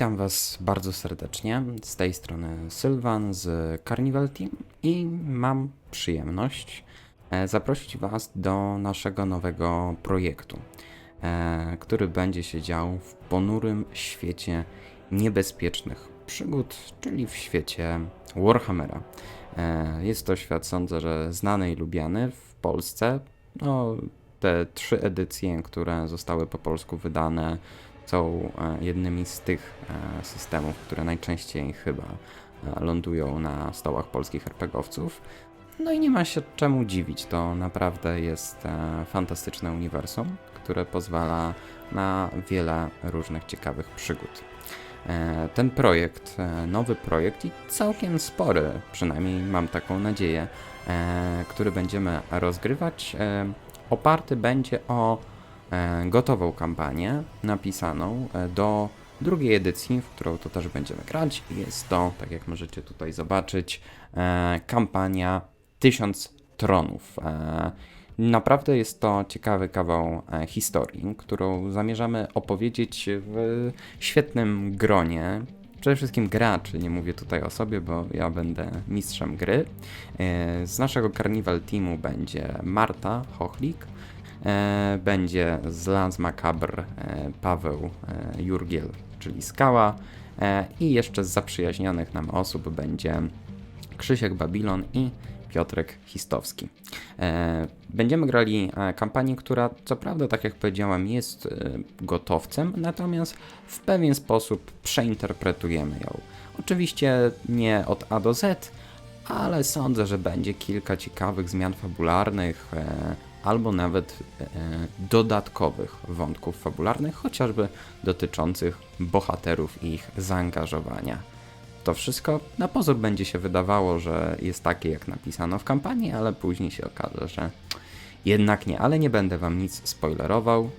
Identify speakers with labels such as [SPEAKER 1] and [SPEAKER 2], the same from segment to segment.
[SPEAKER 1] Witam Was bardzo serdecznie. Z tej strony Sylwan z Carnival Team i mam przyjemność e, zaprosić Was do naszego nowego projektu, e, który będzie się dział w ponurym świecie niebezpiecznych przygód, czyli w świecie Warhammera. E, Jest to świat, sądzę, że znany i lubiany w Polsce. No, te trzy edycje, które zostały po polsku wydane, są e, jednymi z tych e, systemów, które najczęściej chyba e, lądują na stołach polskich RPGowców. No i nie ma się czemu dziwić, to naprawdę jest fantastyczne uniwersum, które pozwala na wiele różnych ciekawych przygód. Ten projekt, nowy projekt i całkiem spory, przynajmniej mam taką nadzieję, który będziemy rozgrywać, oparty będzie o gotową kampanię napisaną e, do drugiej edycji, w którą to też będziemy grać. Jest to, tak jak możecie tutaj zobaczyć, e, kampania 1000 tronów. E, Naprawdę jest to ciekawy kawał e, historii, którą zamierzamy opowiedzieć w świetnym gronie. Przede wszystkim graczy, nie mówię tutaj o sobie, bo ja będę mistrzem gry. E, Z naszego Carnival Teamu będzie Marta Chochlik, e, będzie z Lance Macabre e, Paweł e, Jurgiel, czyli Skała e, i jeszcze z zaprzyjaźnionych nam osób będzie Krzysiek Babilon i Piotrek Histowski. E, Będziemy grali e, kampanię, która co prawda, tak jak powiedziałem, jest e, gotowcem, natomiast w pewien sposób przeinterpretujemy ją. Oczywiście nie od A do Z, ale sądzę, że będzie kilka ciekawych zmian fabularnych, e, albo nawet e, dodatkowych wątków fabularnych, chociażby dotyczących bohaterów i ich zaangażowania. To wszystko na pozór będzie się wydawało, że jest takie jak napisano w kampanii, ale później się okaże, że jednak nie, ale nie będę wam nic spoilerował,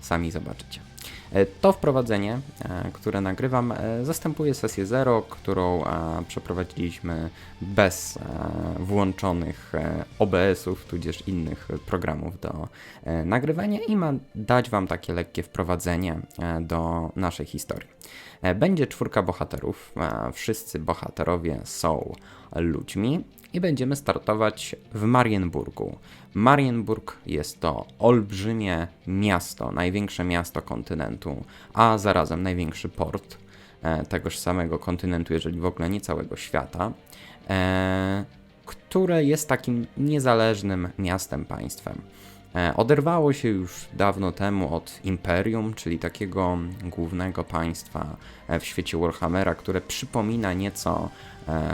[SPEAKER 1] sami zobaczycie. E, To wprowadzenie, e, które nagrywam, e, zastępuje sesję 0, którą przeprowadziliśmy bez włączonych OBS-ów, tudzież innych programów do nagrywania i ma dać Wam takie lekkie wprowadzenie do naszej historii. Będzie czwórka bohaterów, wszyscy bohaterowie są ludźmi i będziemy startować w Marienburgu. Marienburg jest to olbrzymie miasto, największe miasto kontynentu, a zarazem największy port e, tegoż samego kontynentu, jeżeli w ogóle nie całego świata, e, które jest takim niezależnym miastem, państwem. E, Oderwało się już dawno temu od Imperium, czyli takiego głównego państwa w świecie Warhammera, które przypomina nieco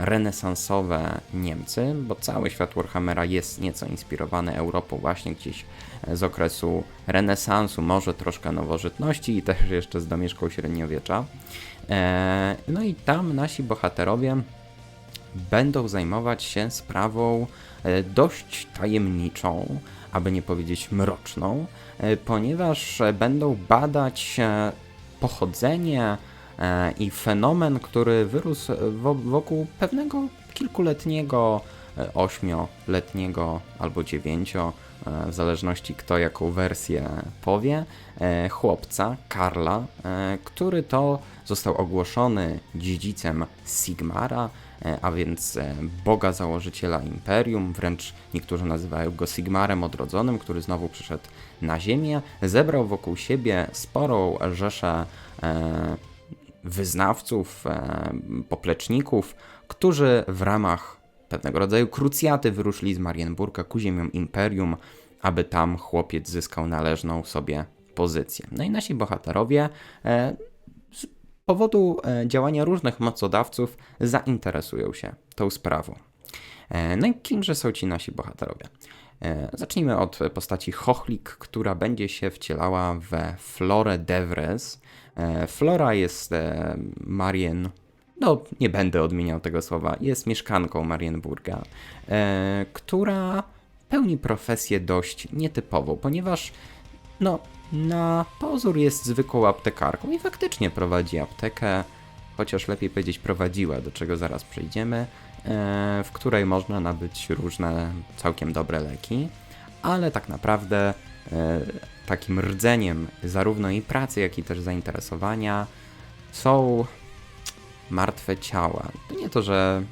[SPEAKER 1] renesansowe Niemcy, bo cały świat Warhammera jest nieco inspirowany Europą właśnie gdzieś e, z okresu renesansu, może troszkę nowożytności i też jeszcze z domieszką średniowiecza. E, No i tam nasi bohaterowie będą zajmować się sprawą e, dość tajemniczą, aby nie powiedzieć mroczną, e, ponieważ e, będą badać e, pochodzenie e, i fenomen, który wyrósł wo- wokół pewnego kilkuletniego, e, ośmioletniego albo dziewięcio, e, w zależności kto jaką wersję powie, e, chłopca, Karla, e, który to został ogłoszony dziedzicem Sigmara, e, a więc e, boga założyciela imperium, wręcz niektórzy nazywają go Sigmarem odrodzonym, który znowu przyszedł na ziemię, zebrał wokół siebie sporą rzeszę e, wyznawców, e, popleczników, którzy w ramach pewnego rodzaju krucjaty wyruszyli z Marienburga ku ziemiom imperium, aby tam chłopiec zyskał należną sobie pozycję. No i nasi bohaterowie e, z powodu e, działania różnych mocodawców zainteresują się tą sprawą. No i kimże są ci nasi bohaterowie? Zacznijmy od postaci Chochlik, która będzie się wcielała we Florę Devres. E, Flora jest e, Marien, no nie będę odmieniał tego słowa, jest mieszkanką Marienburga, e, która pełni profesję dość nietypową, ponieważ no, na pozór jest zwykłą aptekarką i faktycznie prowadzi aptekę, chociaż lepiej powiedzieć prowadziła, do czego zaraz przejdziemy, w której można nabyć różne całkiem dobre leki, ale tak naprawdę takim rdzeniem zarówno jej pracy, jak i też zainteresowania są martwe ciała. To nie to, że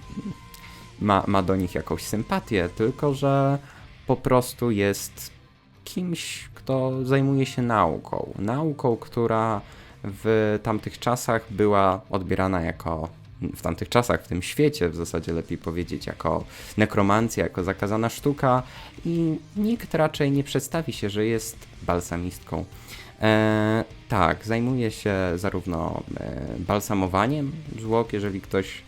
[SPEAKER 1] ma, ma do nich jakąś sympatię, tylko że po prostu jest kimś, kto zajmuje się nauką. Nauką, która w tamtych czasach była odbierana jako w tamtych czasach, w tym świecie w zasadzie lepiej powiedzieć, jako nekromancja, jako zakazana sztuka i nikt raczej nie przedstawi się, że jest balsamistką. E, tak, zajmuje się zarówno e, balsamowaniem zwłok, jeżeli ktoś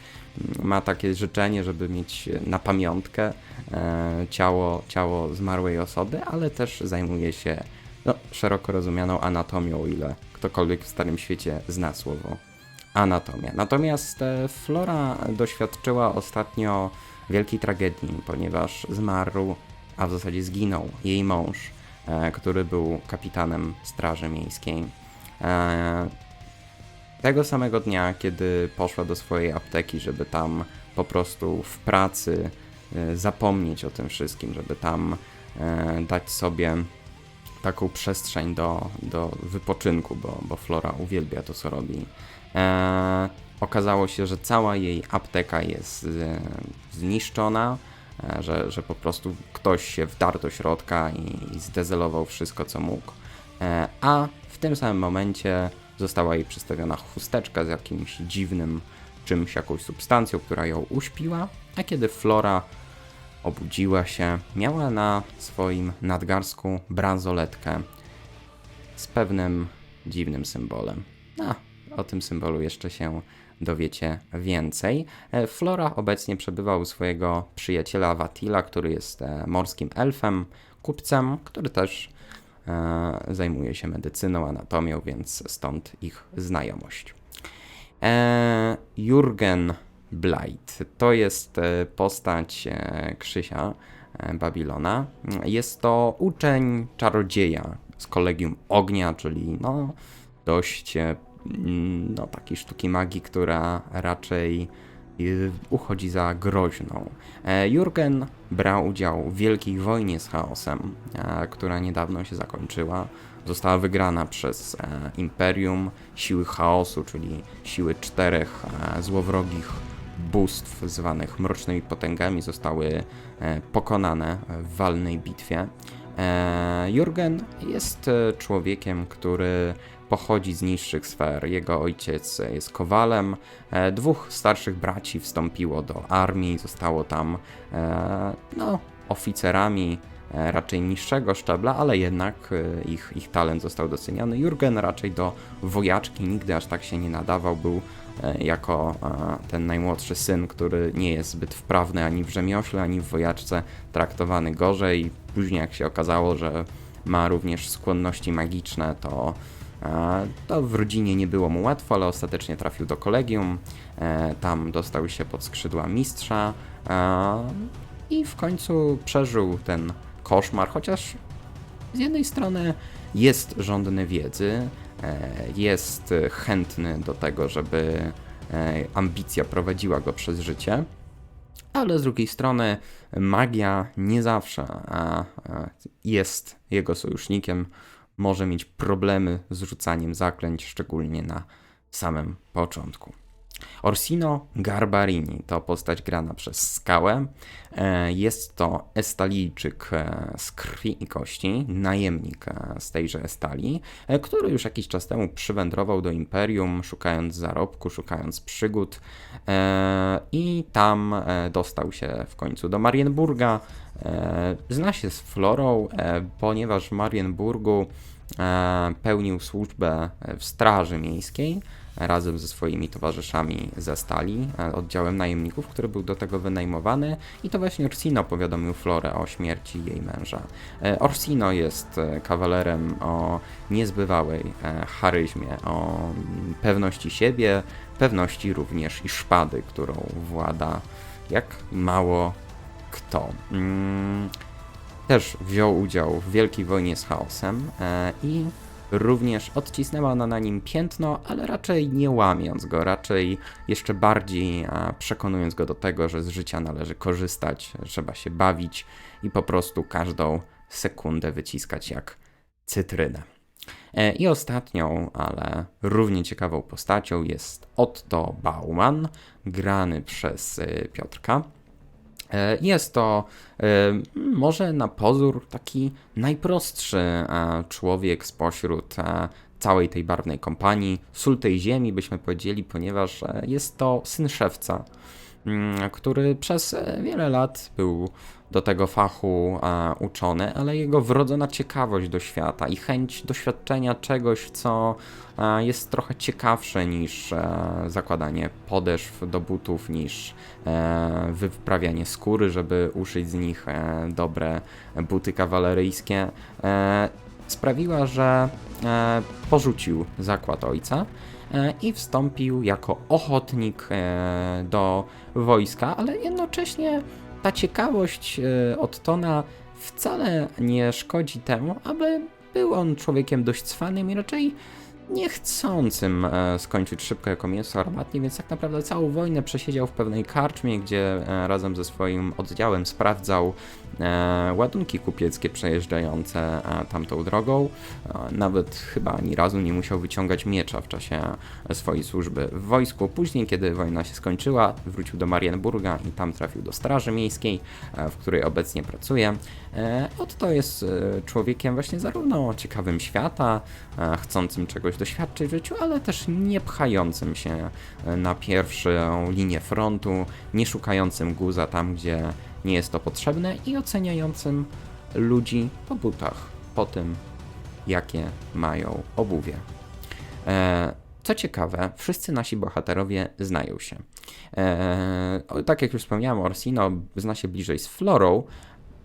[SPEAKER 1] ma takie życzenie, żeby mieć na pamiątkę e, ciało, ciało zmarłej osoby, ale też zajmuje się no, szeroko rozumianą anatomią, o ile ktokolwiek w Starym Świecie zna słowo anatomia. Natomiast e, Flora doświadczyła ostatnio wielkiej tragedii, ponieważ zmarł, a w zasadzie zginął jej mąż, e, który był kapitanem Straży Miejskiej. E, tego samego dnia, kiedy poszła do swojej apteki, żeby tam po prostu w pracy zapomnieć o tym wszystkim, żeby tam dać sobie taką przestrzeń do, do wypoczynku, bo, bo Flora uwielbia to, co robi. E, okazało się, że cała jej apteka jest e, zniszczona, e, że, że po prostu ktoś się wdarł do środka i, i zdezelował wszystko, co mógł. A w tym samym momencie została jej przedstawiona chusteczka z jakimś dziwnym czymś, jakąś substancją, która ją uśpiła, a kiedy Flora obudziła się, miała na swoim nadgarsku bransoletkę z pewnym dziwnym symbolem. A, o tym symbolu jeszcze się dowiecie więcej. E, Flora obecnie przebywa u swojego przyjaciela Watila, który jest e, morskim elfem, kupcem, który też e, zajmuje się medycyną, anatomią, więc stąd ich znajomość. Jurgen Blight to jest postać Krzysia Babilona. Jest to uczeń czarodzieja z kolegium ognia, czyli no, dość no, takiej sztuki magii, która raczej y, uchodzi za groźną. E, Jurgen brał udział w wielkiej wojnie z chaosem, e, która niedawno się zakończyła. Została wygrana przez e, Imperium, siły chaosu, czyli siły czterech złowrogich bóstw zwanych mrocznymi potęgami zostały pokonane w walnej bitwie. Jurgen jest człowiekiem, który pochodzi z niższych sfer. Jego ojciec jest kowalem. E, dwóch starszych braci wstąpiło do armii, zostało tam e, no, oficerami e, raczej niższego szczebla, ale jednak ich, ich talent został doceniony. Jurgen raczej do wojaczki nigdy aż tak się nie nadawał, był jako ten najmłodszy syn, który nie jest zbyt wprawny ani w rzemiośle, ani w wojaczce, traktowany gorzej. Później jak się okazało, że ma również skłonności magiczne, to to w rodzinie nie było mu łatwo, ale ostatecznie trafił do kolegium. E, tam dostał się pod skrzydła mistrza i w końcu przeżył ten koszmar, chociaż z jednej strony jest żądny wiedzy, e, jest chętny do tego, żeby e, ambicja prowadziła go przez życie, ale z drugiej strony magia nie zawsze jest jego sojusznikiem może mieć problemy z rzucaniem zaklęć, szczególnie na samym początku. Orsino Garbarini to postać grana przez Skałę. E, jest to estalijczyk e, z krwi i kości, najemnik e, z tejże estali, który już jakiś czas temu przywędrował do Imperium, szukając zarobku, szukając przygód i tam dostał się w końcu do Marienburga. Zna się z Florą, ponieważ w Marienburgu pełnił służbę w Straży Miejskiej razem ze swoimi towarzyszami ze stali, e, oddziałem najemników, który był do tego wynajmowany i to właśnie Orsino powiadomił Florę o śmierci jej męża. E, Orsino jest e, kawalerem o niezbywałej charyzmie, o pewności siebie, pewności również i szpady, którą włada jak mało kto. Mm, też wziął udział w Wielkiej Wojnie z Chaosem i również odcisnęła ona na nim piętno, ale raczej nie łamiąc go, raczej jeszcze bardziej przekonując go do tego, że z życia należy korzystać, trzeba się bawić i po prostu każdą sekundę wyciskać jak cytrynę. E, I ostatnią, ale równie ciekawą postacią jest Otto Bauman, grany przez e, Piotrka. E, Jest to e, może na pozór taki najprostszy e, człowiek spośród całej tej barwnej kompanii, sól tej ziemi byśmy powiedzieli, ponieważ jest to syn szewca, który przez e, wiele lat był do tego fachu e, uczony, ale jego wrodzona ciekawość do świata i chęć doświadczenia czegoś, co e, jest trochę ciekawsze niż zakładanie podeszw do butów, niż wyprawianie skóry, żeby uszyć z nich dobre buty kawaleryjskie, sprawiła, że porzucił zakład ojca i wstąpił jako ochotnik e, do wojska, ale jednocześnie ta ciekawość e, Ottona wcale nie szkodzi temu, aby był on człowiekiem dość cwanym i raczej niechcącym e, skończyć szybko jako mięso armatnie, więc tak naprawdę całą wojnę przesiedział w pewnej karczmie, gdzie e, razem ze swoim oddziałem sprawdzał e, ładunki kupieckie przejeżdżające tamtą drogą. Nawet chyba ani razu nie musiał wyciągać miecza w czasie swojej służby w wojsku. Później, kiedy wojna się skończyła, wrócił do Marienburga i tam trafił do Straży Miejskiej, w której obecnie pracuje. Otto jest człowiekiem właśnie zarówno ciekawym świata, chcącym czegoś doświadczyć w życiu, ale też nie pchającym się e, na pierwszą linię frontu, nie szukającym guza tam, gdzie nie jest to potrzebne i oceniającym ludzi po butach, po tym, jakie mają obuwie. E, Co ciekawe, wszyscy nasi bohaterowie znają się. E, tak jak już wspomniałem, Orsino zna się bliżej z Florą,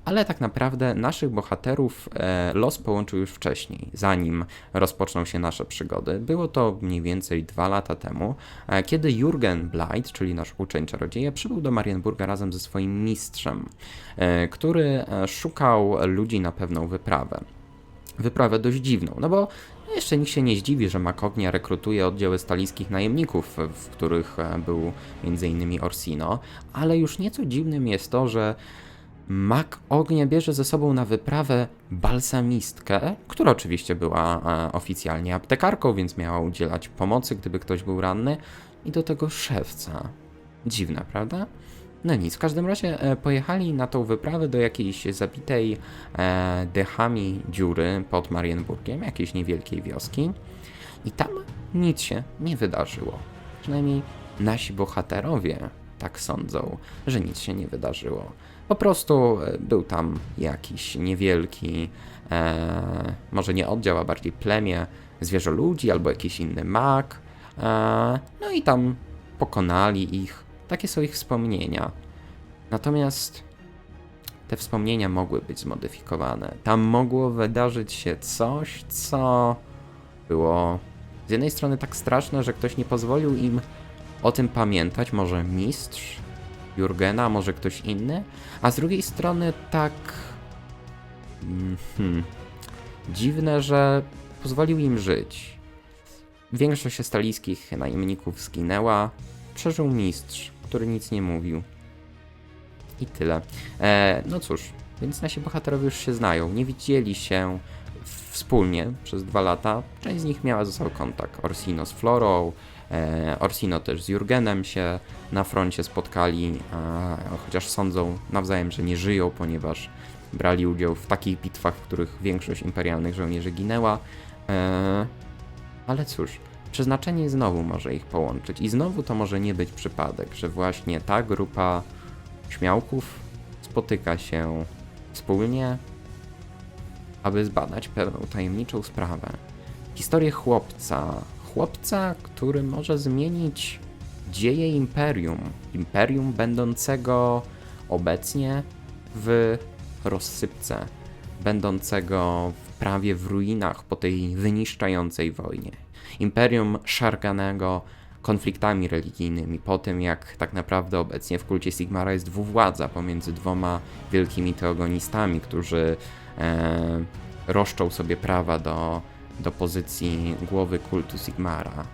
[SPEAKER 1] ale tak naprawdę naszych bohaterów e, los połączył już wcześniej, zanim rozpoczną się nasze przygody. Było to mniej więcej dwa lata temu, e, kiedy Jurgen Blight, czyli nasz uczeń czarodzieja, przybył do Marienburga razem ze swoim mistrzem, e, który szukał ludzi na pewną wyprawę wyprawę dość dziwną, no bo jeszcze nikt się nie zdziwi, że Makognia rekrutuje oddziały stalickich najemników, w których był m.in. Orsino, ale już nieco dziwnym jest to, że Mak Ognia bierze ze sobą na wyprawę balsamistkę, która oczywiście była e, oficjalnie aptekarką, więc miała udzielać pomocy, gdyby ktoś był ranny, i do tego szewca. Dziwne, prawda? No nic, w każdym razie e, pojechali na tą wyprawę do jakiejś zabitej e, dechami dziury pod Marienburgiem, jakiejś niewielkiej wioski. I tam nic się nie wydarzyło. Przynajmniej nasi bohaterowie tak sądzą, że nic się nie wydarzyło. Po prostu e, był tam jakiś niewielki, e, może nie oddział, a bardziej plemię zwierzoludzi albo jakiś inny mak. E, no i tam pokonali ich. Takie są ich wspomnienia. Natomiast te wspomnienia mogły być zmodyfikowane. Tam mogło wydarzyć się coś, co było z jednej strony tak straszne, że ktoś nie pozwolił im o tym pamiętać, może mistrz Jurgena, może ktoś inny, a z drugiej strony tak mm, hmm, dziwne, że pozwolił im żyć. Większość stalickich najemników zginęła, przeżył mistrz, który nic nie mówił. I tyle. E, no cóż, więc nasi bohaterowie już się znają. Nie widzieli się wspólnie przez dwa lata. Część z nich miała ze sobą kontakt. Orsino z Florą, Orsino też z Jurgenem się na froncie spotkali, chociaż sądzą nawzajem, że nie żyją, ponieważ brali udział w takich bitwach, w których większość imperialnych żołnierzy ginęła. E, ale cóż, przeznaczenie znowu może ich połączyć. I znowu to może nie być przypadek, że właśnie ta grupa śmiałków spotyka się wspólnie, aby zbadać pewną tajemniczą sprawę. Historię chłopca. Chłopca, który może zmienić dzieje imperium. Imperium będącego obecnie w rozsypce, będącego prawie w ruinach po tej wyniszczającej wojnie. Imperium szarganego konfliktami religijnymi, po tym jak tak naprawdę obecnie w kulcie Sigmara jest dwuwładza pomiędzy dwoma wielkimi teogonistami, którzy e, roszczą sobie prawa do, do pozycji głowy kultu Sigmara.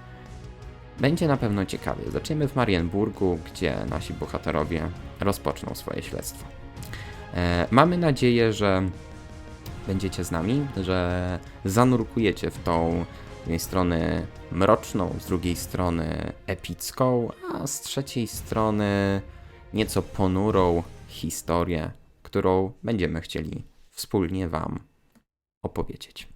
[SPEAKER 1] Będzie na pewno ciekawie. Zaczniemy w Marienburgu, gdzie nasi bohaterowie rozpoczną swoje śledztwo. E, mamy nadzieję, że będziecie z nami, że zanurkujecie w tą z jednej strony mroczną, z drugiej strony epicką, a z trzeciej strony nieco ponurą historię, którą będziemy chcieli wspólnie Wam opowiedzieć.